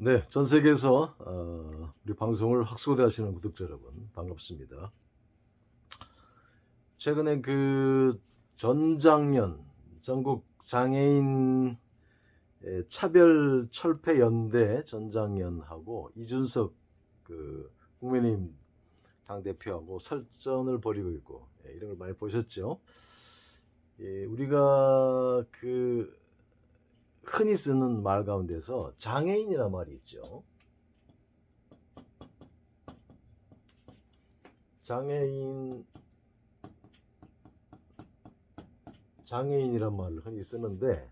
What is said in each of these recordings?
네, 전 세계에서 어, 우리 방송을 학수고대하시는 구독자 여러분 반갑습니다. 최근에 그 전장년 전국 장애인 예, 차별 철폐 연대 전장년하고 이준석 그 국민의힘 당 대표하고 설전을 벌이고 있고 예, 이런 걸 많이 보셨죠? 예, 우리가 그 흔히 쓰는 말 가운데서 장애인이란 말이 있죠. 장애인 장애인이란 말을 흔히 쓰는데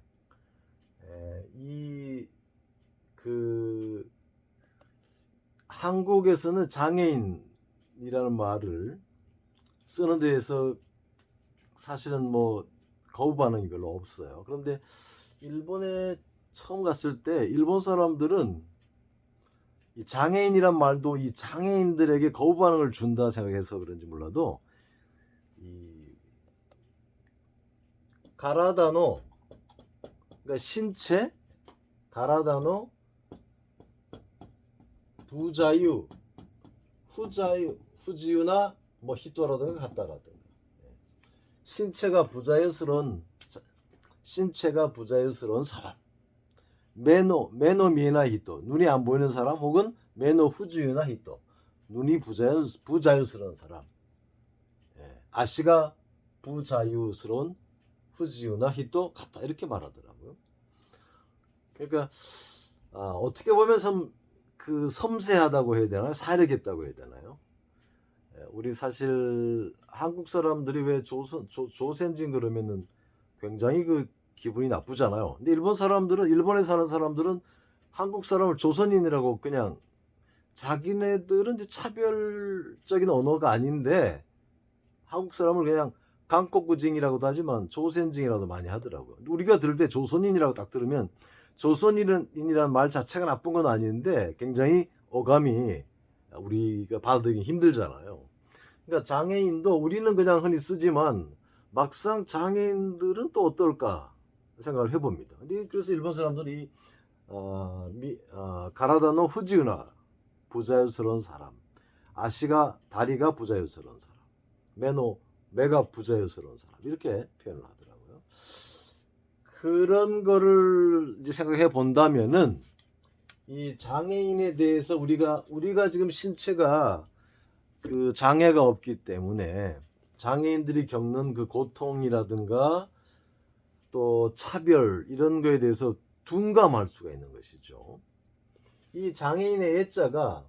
이 그 한국에서는 장애인이라는 말을 쓰는 데에서 사실은 뭐 거부 반응이 별로 없어요. 그런데 일본에 처음 갔을 때 일본 사람들은 이 장애인이란 말도 이 장애인들에게 거부 반응을 준다 생각해서 그런지 몰라도 이 가라다노 그러니까 신체 가라다노 부자유 후자유 후지유나 뭐 히토라든가 같다라든가 예. 신체가 부자유스러운 자- 신체가 부자유스러운 사람 메노 메노 미에나 히토 눈이 안 보이는 사람 혹은 메노 후지유나 히토 눈이 부자유 부자유스러운 사람 예. 아시가 부자유스러운 후지유나 히토 같다 이렇게 말하더라고요. 그러니까 아, 어떻게 보면 섬, 그 섬세하다고 해야 되나요? 사려 깊다고 해야 되나요? 예, 우리 사실 한국 사람들이 왜 조선 조, 조센진 그러면은 굉장히 그 기분이 나쁘잖아요. 근데 일본 사람들은 일본에 사는 사람들은 한국 사람을 조선인이라고 그냥 자기네들은 이제 차별적인 언어가 아닌데 한국 사람을 그냥 강kok구징이라고도 하지만 조센징이라도 많이 하더라고요. 우리가 들을 때 조선인이라고 딱 들으면 조선인이라는 말 자체가 나쁜 건 아닌데 굉장히 어감이 우리가 받아들이기 힘들잖아요. 그러니까 장애인도 우리는 그냥 흔히 쓰지만 막상 장애인들은 또 어떨까 생각을 해봅니다. 근데 그래서 일본 사람들이 어, 미, 어, 가라다노 후지우나 부자유스러운 사람, 아시가 다리가 부자유스러운 사람, 메노 매가 부자유스러운 사람 이렇게 표현을 하더라고요. 그런 거를 이제 생각해 본다면은 이 장애인에 대해서 우리가 우리가 지금 신체가 그 장애가 없기 때문에 장애인들이 겪는 그 고통이라든가 또 차별 이런 거에 대해서 둔감할 수가 있는 것이죠. 이 장애인의 애자가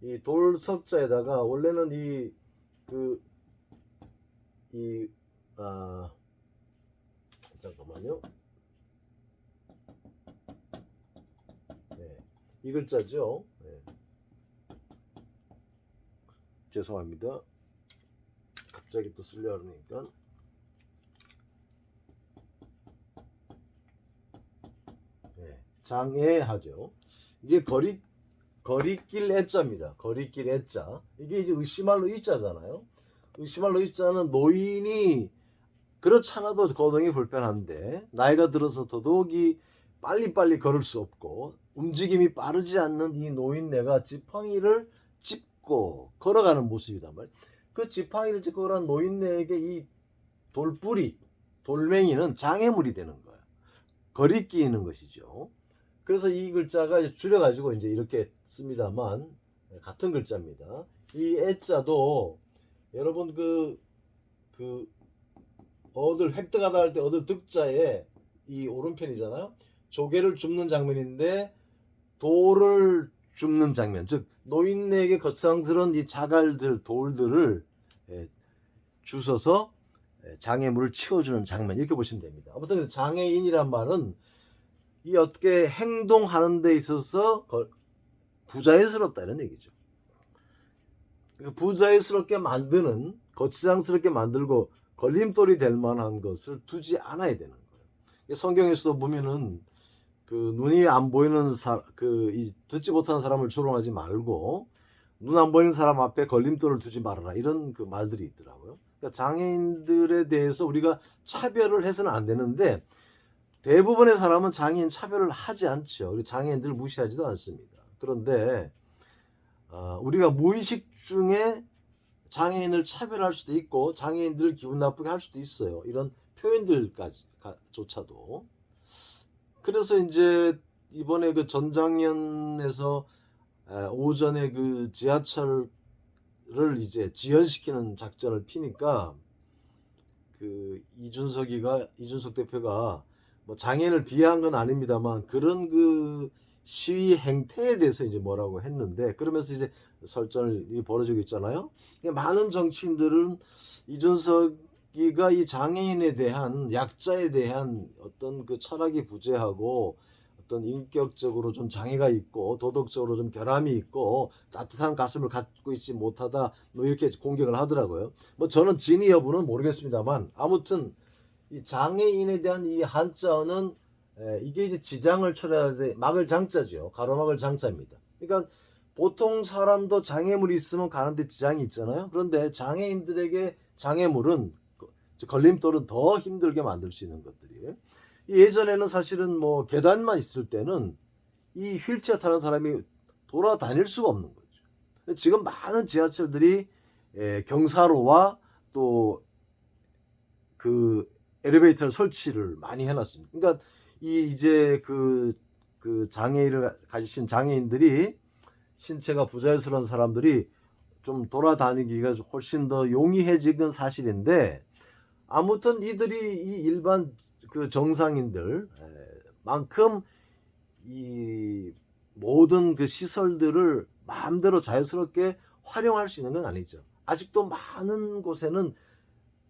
이 돌석자에다가 원래는 이 그 이 아 잠깐만요. 네, 이 글자죠. 네. 죄송합니다. 갑자기 또 쓰려 그러니까. 네, 장애하죠. 이게 거리 거리길 애자입니다. 거리길 애자. 이게 이제 의심할로 이자잖아요. 의심할로 이자는 노인이 그렇잖아도 거동이 불편한데 나이가 들어서 더더욱이 빨리빨리 걸을 수 없고 움직임이 빠르지 않는 이 노인네가 지팡이를 짚고 걸어가는 모습이단 말이에요. 그 지팡이를 짚고 걸어가는 노인네에게 이 돌뿌리, 돌멩이는 장애물이 되는 거예요. 거리끼는 것이죠. 그래서 이 글자가 이제 줄여가지고 이제 이렇게 씁니다만 같은 글자입니다. 이 애자도 여러분 그, 그, 어들 획득하다 할 때 어들 득자에 이 오른편이잖아요. 조개를 줍는 장면인데 돌을 줍는 장면, 즉 노인네에게 거창스러운 이 자갈들, 돌들을 예, 주셔서 예, 장애물을 치워주는 장면 이렇게 보시면 됩니다. 아무튼 장애인이란 말은 이 어떻게 행동하는 데 있어서 거- 부자연스럽다 이런 얘기죠. 그러니까 부자연스럽게 만드는 거치장스럽게 만들고 걸림돌이 될 만한 것을 두지 않아야 되는 거예요. 이 성경에서도 보면은 그 눈이 안 보이는 사, 그 이, 듣지 못하는 사람을 조롱하지 말고 눈 안 보이는 사람 앞에 걸림돌을 두지 말아라 이런 그 말들이 있더라고요. 그러니까 장애인들에 대해서 우리가 차별을 해서는 안 되는데 대부분의 사람은 장애인 차별을 하지 않죠. 그리고 장애인들을 무시하지도 않습니다. 그런데 어, 우리가 무의식 중에 장애인을 차별할 수도 있고 장애인들을 기분 나쁘게 할 수도 있어요. 이런 표현들까지 가- 조차도. 그래서 이제 이번에 그 전장현에서 에, 오전에 그 지하철을 이제 지연시키는 작전을 피니까 그 이준석이가 이준석 대표가 뭐 장애인을 비하한 건 아닙니다만 그런 그 시위 행태에 대해서 이제 뭐라고 했는데 그러면서 이제 설전이 벌어지고 있잖아요. 그러니까 많은 정치인들은 이준석이가 이 장애인에 대한 약자에 대한 어떤 그 철학이 부재하고 어떤 인격적으로 좀 장애가 있고 도덕적으로 좀 결함이 있고 따뜻한 가슴을 갖고 있지 못하다 뭐 이렇게 공격을 하더라고요. 뭐 저는 진위 여부는 모르겠습니다만 아무튼 이 장애인에 대한 이 한자어는 에, 이게 이제 지장을 때 막을 장자죠. 가로막을 장자입니다. 그러니까 보통 사람도 장애물이 있으면 가는데 지장이 있잖아요. 그런데 장애인들에게 장애물은 그- 걸림돌은 더 힘들게 만들 수 있는 것들이에요. 이 예전에는 사실은 뭐 계단만 있을 때는 이 휠체어 타는 사람이 돌아다닐 수가 없는 거죠. 지금 많은 지하철들이 에, 경사로와 또 그 엘리베이터 설치를 많이 해놨습니다. 그러니까 이 이제 그, 그 장애인을 가지신 장애인들이 신체가 부자연스러운 사람들이 좀 돌아다니기가 훨씬 더 용이해지건 사실인데 아무튼 이들이 이 일반 그 정상인들 에, 만큼 이 모든 그 시설들을 마음대로 자유스럽게 활용할 수 있는 건 아니죠. 아직도 많은 곳에는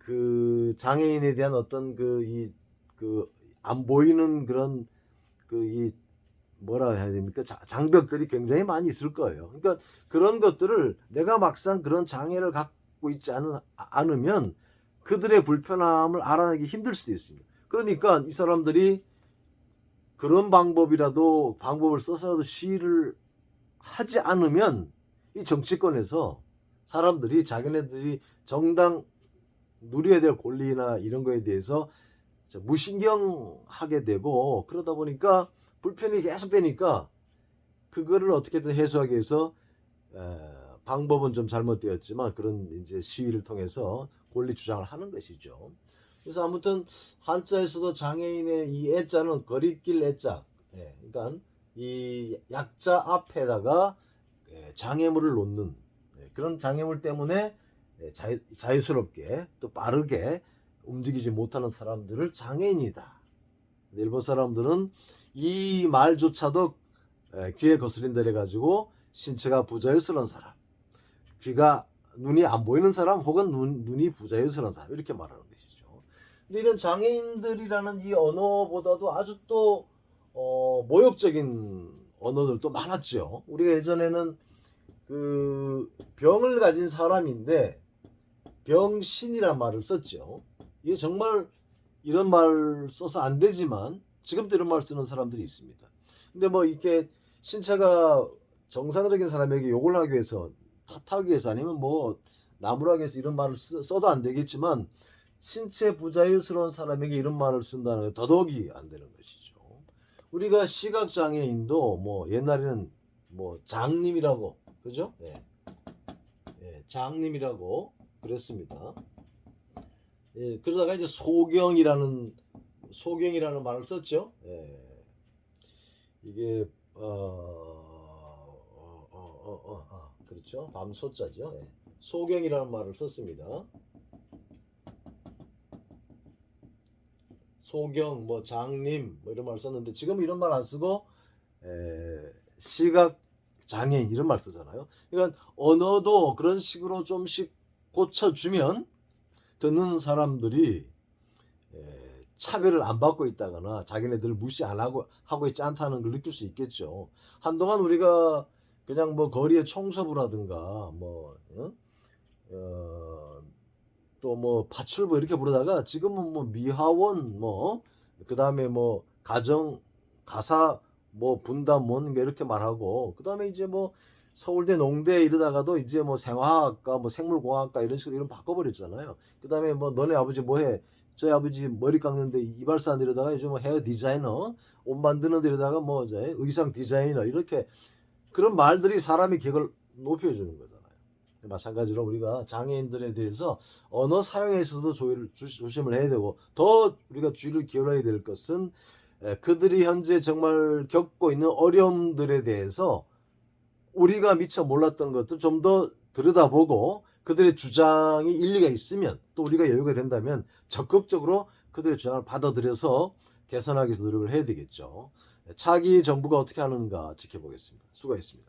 그 장애인에 대한 어떤 그 이 그 안 보이는 그런 그 이 뭐라 해야 됩니까 자- 장벽들이 굉장히 많이 있을 거예요. 그러니까 그런 것들을 내가 막상 그런 장애를 갖고 있지 않은, 않으면 그들의 불편함을 알아내기 힘들 수도 있습니다. 그러니까 이 사람들이 그런 방법이라도 방법을 써서라도 시위를 하지 않으면 이 정치권에서 사람들이 자기네들이 정당 누려야 될 권리나 이런 거에 대해서 저 무신경하게 되고 그러다 보니까 불편이 계속되니까 그거를 어떻게든 해소하기 위해서 에, 방법은 좀 잘못되었지만 그런 이제 시위를 통해서 권리 주장을 하는 것이죠. 그래서 아무튼 한자에서도 장애인의 이 애자는 거리길 애자, 예, 그러니까 이 약자 앞에다가 예, 장애물을 놓는 예, 그런 장애물 때문에 예, 자유, 자유스럽게 또 빠르게 움직이지 못하는 사람들을 장애인이다. 일본 사람들은 이 말조차도 에, 귀에 거스린다 해가지고 신체가 부자유스러운 사람, 귀가 눈이 안 보이는 사람 혹은 눈, 눈이 부자유스러운 사람 이렇게 말하는 것이죠. 근데 이런 장애인들이라는 이 언어보다도 아주 또 어, 모욕적인 언어들도 많았죠. 우리가 예전에는 그 병을 가진 사람인데 병신이란 말을 썼죠. 이게 정말 이런 말 써서 안 되지만 지금도 이런 말 쓰는 사람들이 있습니다. 근데 뭐 이렇게 신체가 정상적인 사람에게 욕을 하기 위해서 탓하기 위해서 아니면 뭐 나무라기 위해서 이런 말을 쓰, 써도 안 되겠지만 신체 부자유스러운 사람에게 이런 말을 쓴다는 건 더더욱이 안 되는 것이죠. 우리가 시각 장애인도 뭐 옛날에는 뭐 장님이라고 그죠? 예. 예, 장님이라고 그랬습니다. 예, 그러다가 이제 소경이라는 소경이라는 말을 썼죠. 예. 이게 어, 어, 어, 어, 어, 아, 그렇죠. 밤소자죠. 예. 소경이라는 말을 썼습니다. 소경, 뭐 장님, 뭐 이런 말 썼는데 지금 이런 말 안 쓰고 에, 시각 장애인 이런 말 쓰잖아요. 그러니까 언어도 그런 식으로 좀씩 고쳐주면 듣는 사람들이 에, 차별을 안 받고 있다거나 자기네들 무시 안 하고 하고 있지 않다는 걸 느낄 수 있겠죠. 한동안 우리가 그냥 뭐 거리에 청소부라든가 뭐 어? 어, 또뭐 파출부 이렇게 부르다가 지금은 뭐 미화원 뭐 그다음에 뭐 가정 가사 뭐 분담원 뭐 이렇게 말하고 그다음에 이제 뭐 서울대 농대 이러다가도 이제 뭐 생화학과 뭐 생물공학과 이런 식으로 이름 바꿔버렸잖아요. 그다음에 뭐 너네 아버지 뭐해 저희 아버지 머리 깎는데 이발사 데려다가 요즘 뭐 헤어 디자이너, 옷 만드는 데려다가 뭐 의상 디자이너 이렇게 그런 말들이 사람의 격을 높여주는 거잖아요. 마찬가지로 우리가 장애인들에 대해서 언어 사용에서도 주- 조심을 해야 되고 더 우리가 주의를 기울여야 될 것은 에, 그들이 현재 정말 겪고 있는 어려움들에 대해서 우리가 미처 몰랐던 것들 좀 더 들여다보고 그들의 주장이 일리가 있으면 또 우리가 여유가 된다면 적극적으로 그들의 주장을 받아들여서 개선하기 위해서 노력을 해야 되겠죠. 차기 정부가 어떻게 하는가 지켜보겠습니다. 수고했습니다.